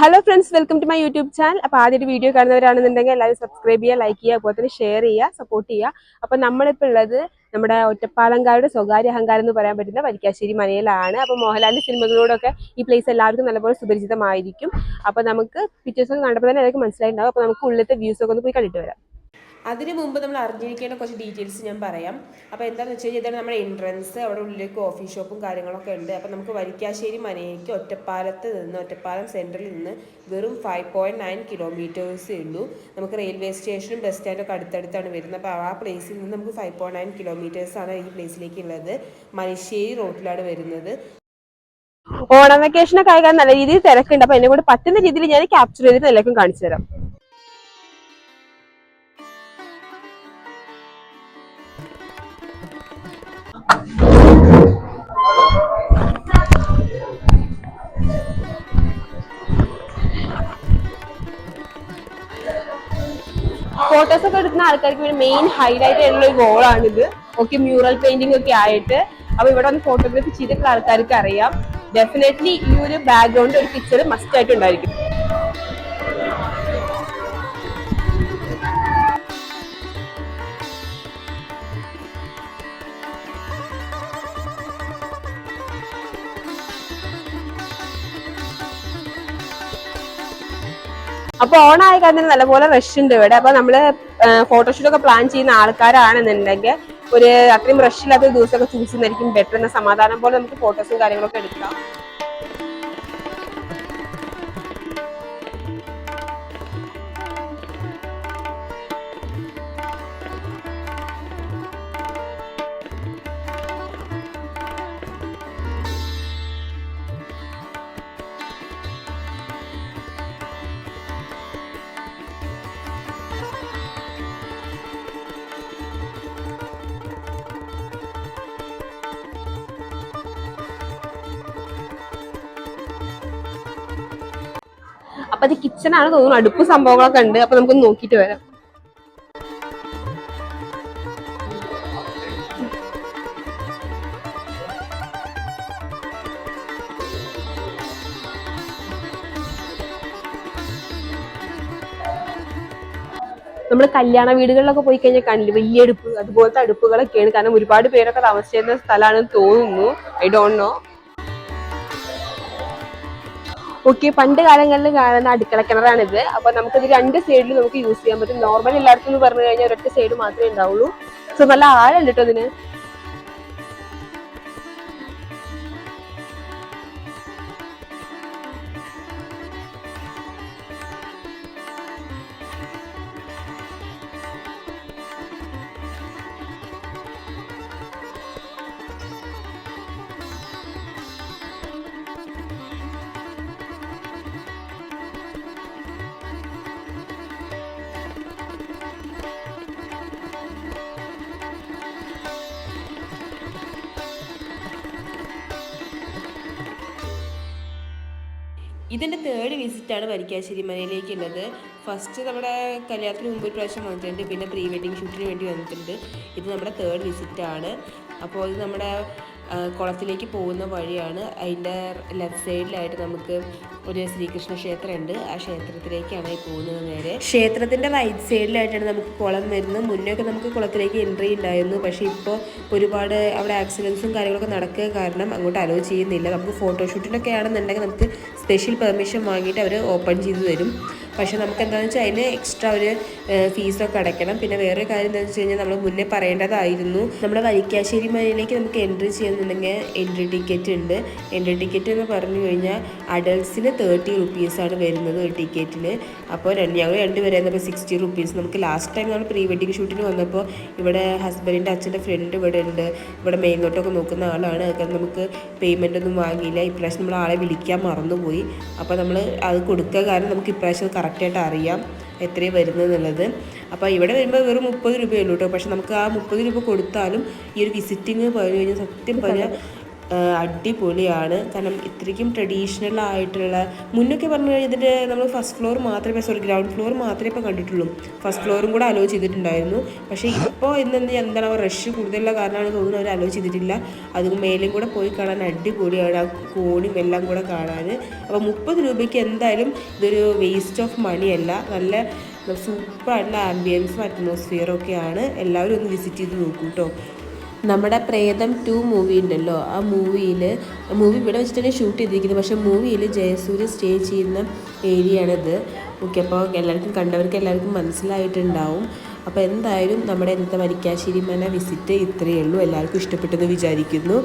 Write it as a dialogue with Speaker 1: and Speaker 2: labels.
Speaker 1: Hello friends welcome to my YouTube channel അപ്പോൾ ആദ്യമായിട്ട് video കാണുന്നവരാണെന്നുണ്ടെങ്കിൽ എല്ലാവരും സബ്സ്ക്രൈബ് ചെയ്യുക ലൈക്ക് ചെയ്യുക അതുപോലെ തന്നെ ഷെയർ ചെയ്യുക സപ്പോർട്ട് ചെയ്യുക. അപ്പോൾ നമ്മളിപ്പോൾ ഉള്ളത് നമ്മുടെ ഒറ്റപ്പാലങ്കാരുടെ സ്വകാര്യ അഹങ്കാരം എന്ന് പറയാൻ പറ്റുന്ന വരിക്കാശ്ശേരി മനയിലാണ് അപ്പോൾ മോഹൻലാലിന്റെ സിനിമകളോടൊക്കെ ഈ പ്ലേസ് എല്ലാവർക്കും നല്ലപോലെ സുപരിചിതമായിരിക്കും. അപ്പോൾ നമുക്ക് പിക്ചേഴ്സ് ഒക്കെ കണ്ടപ്പോൾ തന്നെ എല്ലാവർക്കും മനസ്സിലായിട്ടുണ്ടാവും. അപ്പോൾ നമുക്ക് ഉള്ളിലത്തെ വ്യൂസ് ഒക്കെ ഒന്ന് പോയി കണ്ടിട്ട് വരാം.
Speaker 2: അതിന് മുമ്പ് നമ്മൾ അറിഞ്ഞിരിക്കേണ്ട കുറച്ച് ഡീറ്റെയിൽസ് ഞാൻ പറയാം. അപ്പോൾ എന്താണെന്ന് വെച്ച് കഴിഞ്ഞാൽ ഇതാണ് നമ്മുടെ എൻട്രൻസ് അവിടെ ഉള്ളിലേക്ക് കോഫി ഷോപ്പും കാര്യങ്ങളൊക്കെ ഉണ്ട്. അപ്പോൾ നമുക്ക് വരിക്കാശ്ശേരി മനയ്ക്ക് ഒറ്റപ്പാലത്ത് നിന്ന് ഒറ്റപ്പാലം സെന്ററിൽ നിന്ന് വെറും ഫൈവ് പോയിന്റ് നയൻ കിലോമീറ്റേഴ്സേ ഉള്ളൂ. നമുക്ക് റെയിൽവേ സ്റ്റേഷനും ബസ് സ്റ്റാൻഡൊക്കെ അടുത്തടുത്താണ് വരുന്നത്. അപ്പോൾ ആ പ്ലേസിൽ നിന്ന് നമുക്ക് ഫൈവ് പോയിന്റ് നയൻ കിലോമീറ്റേഴ്സാണ് ഈ പ്ലേസിലേക്ക് ഉള്ളത്. മനുശ്ശേരി റോട്ടിലാണ് വരുന്നത്.
Speaker 1: ഓണം വെക്കേഷനൊക്കെ ആയിക്കാൻ നല്ല രീതിയിൽ തിരക്കുണ്ട്. അപ്പോൾ എന്നെ കൂടെ പറ്റുന്ന രീതിയിൽ ഞാൻ ക്യാപ്ചർ ചെയ്തിട്ട് എല്ലാവർക്കും കാണിച്ചു തരാം. ഫോട്ടോസ് ഒക്കെ എടുക്കുന്ന ആൾക്കാർക്ക് വേണ്ടി മെയിൻ ഹൈലൈറ്റ് ആയിട്ടുള്ള ഒരു ഗോളാണിത് ഓക്കെ മ്യൂറൽ പെയിന്റിംഗ് ഒക്കെ ആയിട്ട്. അപ്പൊ ഇവിടെ വന്ന് ഫോട്ടോഗ്രാഫി ചെയ്തിട്ടുള്ള ആൾക്കാർക്ക് അറിയാം. ഡെഫിനറ്റ്ലി ഈ ഒരു ബാക്ക്ഗ്രൗണ്ട് ഒരു പിക്ചർ മസ്റ്റ് ആയിട്ട് ഉണ്ടായിരിക്കും അപ്പൊ ഓൺ ആയി കഴിഞ്ഞാൽ നല്ലപോലെ റഷ് ഉണ്ട് ഇവിടെ. അപ്പൊ നമ്മൾ ഫോട്ടോഷൂട്ട് ഒക്കെ പ്ലാൻ ചെയ്യുന്ന ആൾക്കാരാണെന്നുണ്ടെങ്കിൽ ഒരു അത്രയും റഷ് ഇല്ലാത്ത ദിവസമൊക്കെ ചൂസ് ചെയ്യുന്നതായിരിക്കും ബെറ്റർ എന്ന സമാധാനം പോലെ നമുക്ക് ഫോട്ടോസും കാര്യങ്ങളൊക്കെ എടുക്കാം. അപ്പൊ അത് കിച്ചൺ ആണ് തോന്നുന്നു. അടുപ്പ് സംഭവങ്ങളൊക്കെ ഉണ്ട്. അപ്പൊ നമുക്ക് നോക്കിയിട്ട് വരാം. നമ്മൾ കല്യാണ വീടുകളിലൊക്കെ പോയി കഴിഞ്ഞാൽ കണ്ടില്ല വലിയ അടുപ്പ് അതുപോലത്തെ അടുപ്പുകളൊക്കെയാണ്. കാരണം ഒരുപാട് പേരൊക്കെ താമസിച്ചിരുന്ന സ്ഥലമാണെന്ന് തോന്നുന്നു. ഐ ഡോണ്ട് നോ ഓക്കെ പണ്ട് കാലങ്ങളിൽ കാണുന്ന അടുക്കള കിണറാണിത്. അപ്പൊ നമുക്കിത് രണ്ട് സൈഡിൽ നമുക്ക് യൂസ് ചെയ്യാൻ പറ്റും. നോർമൽ എല്ലായിടത്തും പറഞ്ഞു കഴിഞ്ഞാൽ ഒരൊറ്റ സൈഡ് മാത്രമേ ഉണ്ടാവുള്ളൂ. സോ നല്ല ആഴല്ല കേട്ടോ അതിന്
Speaker 2: ഇതിന്റെ തേർഡ് വിസിറ്റാണ് വരിക്കാശ്ശേരി മലയിലേക്കുള്ളത് ഫസ്റ്റ് നമ്മുടെ കല്യാണത്തിന് മുമ്പ് ഒരു പ്രാവശ്യം വന്നിട്ടുണ്ട്. പിന്നെ പ്രീ വെഡിങ് ഷൂട്ടിന് വേണ്ടി വന്നിട്ടുണ്ട്. ഇത് നമ്മുടെ തേർഡ് വിസിറ്റാണ് അപ്പോൾ ഇത് നമ്മുടെ കുളത്തിലേക്ക് പോകുന്ന വഴിയാണ്. അതിന്റെ ലെഫ്റ്റ് സൈഡിലായിട്ട് നമുക്ക് ഒരു ശ്രീകൃഷ്ണ ക്ഷേത്രം ഉണ്ട് ആ ക്ഷേത്രത്തിലേക്കാണ് പോകുന്നത് നേരെ. ക്ഷേത്രത്തിന്റെ റൈറ്റ് സൈഡിലായിട്ടാണ് നമുക്ക് കുളം വരുന്നത്. മുന്നേ ഒക്കെ നമുക്ക് കുളത്തിലേക്ക് എൻട്രി ഉണ്ടായിരുന്നു. പക്ഷേ ഇപ്പോൾ ഒരുപാട് അവിടെ ആക്സിഡൻസും കാര്യങ്ങളൊക്കെ നടക്കുക കാരണം അങ്ങോട്ട് അലോ ചെയ്യുന്നില്ല. നമുക്ക് ഫോട്ടോഷൂട്ടിനൊക്കെ ആണെന്നുണ്ടെങ്കിൽ നമുക്ക് സ്പെഷ്യൽ പെർമിഷൻ വാങ്ങിയിട്ട് അവർ ഓപ്പൺ ചെയ്തു തരും. പക്ഷേ നമുക്ക് എന്താണെന്ന് വെച്ചാൽ അതിന് എക്സ്ട്രാ ഒരു ഫീസൊക്കെ അടയ്ക്കണം. പിന്നെ വേറെ കാര്യം എന്താണെന്ന് വെച്ച് കഴിഞ്ഞാൽ നമ്മൾ മുന്നേ പറയേണ്ടതായിരുന്നു. നമ്മുടെ വരിക്കാശ്ശേരി മലയിലേക്ക് നമുക്ക് എൻട്രി ചെയ്യുന്നുണ്ടെങ്കിൽ എൻട്രി ടിക്കറ്റ് ഉണ്ട്. എൻട്രി ടിക്കറ്റ് എന്ന് പറഞ്ഞു കഴിഞ്ഞാൽ അഡൾട്ട്സിന് തേർട്ടി റുപ്പീസാണ് വരുന്നത് ഒരു ടിക്കറ്റിന് അപ്പോൾ രണ്ട് ഞങ്ങൾ രണ്ടുപേരായിരുന്നപ്പോൾ സിക്സ്റ്റി റുപ്പീസ് നമുക്ക് ലാസ്റ്റ് ടൈം നമ്മൾ പ്രീ വെഡിങ് ഷൂട്ടിന് വന്നപ്പോൾ ഇവിടെ ഹസ്ബൻഡിന്റെ അച്ഛന്റെ ഫ്രണ്ട് ഇവിടെ ഉണ്ട്. ഇവിടെ മേൽനോട്ടൊക്കെ നോക്കുന്ന ആളാണ്. കാരണം നമുക്ക് പേയ്മെന്റ് ഒന്നും വാങ്ങിയില്ല. ഇപ്രാവശ്യം നമ്മൾ ആളെ വിളിക്കാൻ മറന്നുപോയി. അപ്പോൾ നമ്മൾ അത് കൊടുക്കുക കാരണം നമുക്ക് ഇപ്രാവശ്യം കറക്റ്റായിട്ട് അറിയാം എത്രയും വരുന്നത് എന്നുള്ളത് അപ്പോൾ ഇവിടെ വരുമ്പോൾ വെറും മുപ്പത് രൂപയേ ഉള്ളൂ കേട്ടോ പക്ഷെ നമുക്ക് ആ മുപ്പത് രൂപ കൊടുത്താലും ഈ ഒരു വിസിറ്റിങ് പറഞ്ഞു കഴിഞ്ഞാൽ സത്യം പറഞ്ഞാൽ അടിപൊളിയാണ്. കാരണം ഇത്രയ്ക്കും ട്രഡീഷണൽ ആയിട്ടുള്ള മുന്നൊക്കെ പറഞ്ഞു കഴിഞ്ഞാൽ ഇതിന്റെ നമ്മൾ ഫസ്റ്റ് ഫ്ലോർ മാത്രമേ സോറി ഗ്രൗണ്ട് ഫ്ലോർ മാത്രമേ ഇപ്പോൾ കണ്ടിട്ടുള്ളൂ. ഫസ്റ്റ് ഫ്ലോറും കൂടെ അലോ ചെയ്തിട്ടുണ്ടായിരുന്നു. പക്ഷേ ഇപ്പോൾ ഇന്ന് എന്താണ് റഷ് കൂടുതലുള്ള കാരണമാണ് തോന്നുന്നു അവർ അലോ ചെയ്തിട്ടില്ല. അത് മേലും കൂടെ പോയി കാണാൻ അടിപൊളിയാണ് ആ കോണിയും എല്ലാം കൂടെ കാണാൻ. അപ്പോൾ മുപ്പത് രൂപയ്ക്ക് എന്തായാലും ഇതൊരു വേസ്റ്റ് ഓഫ് മണിയല്ല നല്ല സൂപ്പറായിട്ടുള്ള ആംബിയൻസും അറ്റ്മോസ്ഫിയറും ഒക്കെയാണ്. എല്ലാവരും ഒന്ന് വിസിറ്റ് ചെയ്ത് നോക്കൂ കേട്ടോ നമ്മുടെ പ്രേതം ടു മൂവി ഉണ്ടല്ലോ. ആ മൂവിയിൽ മൂവി ഇവിടെ വെച്ചിട്ട് തന്നെ ഷൂട്ട് ചെയ്തിരിക്കുന്നത്. പക്ഷെ മൂവിയിൽ ജയസൂര്യ സ്റ്റേ ചെയ്യുന്ന ഏരിയ ആണിത്. ഓക്കെ അപ്പോൾ എല്ലാവർക്കും കണ്ടവർക്ക് എല്ലാവർക്കും മനസ്സിലായിട്ടുണ്ടാവും. അപ്പോൾ എന്തായാലും നമ്മുടെ ഇന്നത്തെ വരിക്കാശ്ശേരി മന വിസിറ്റ് ഇത്രയേ ഉള്ളൂ. എല്ലാവർക്കും ഇഷ്ടപ്പെട്ടെന്ന് വിചാരിക്കുന്നു.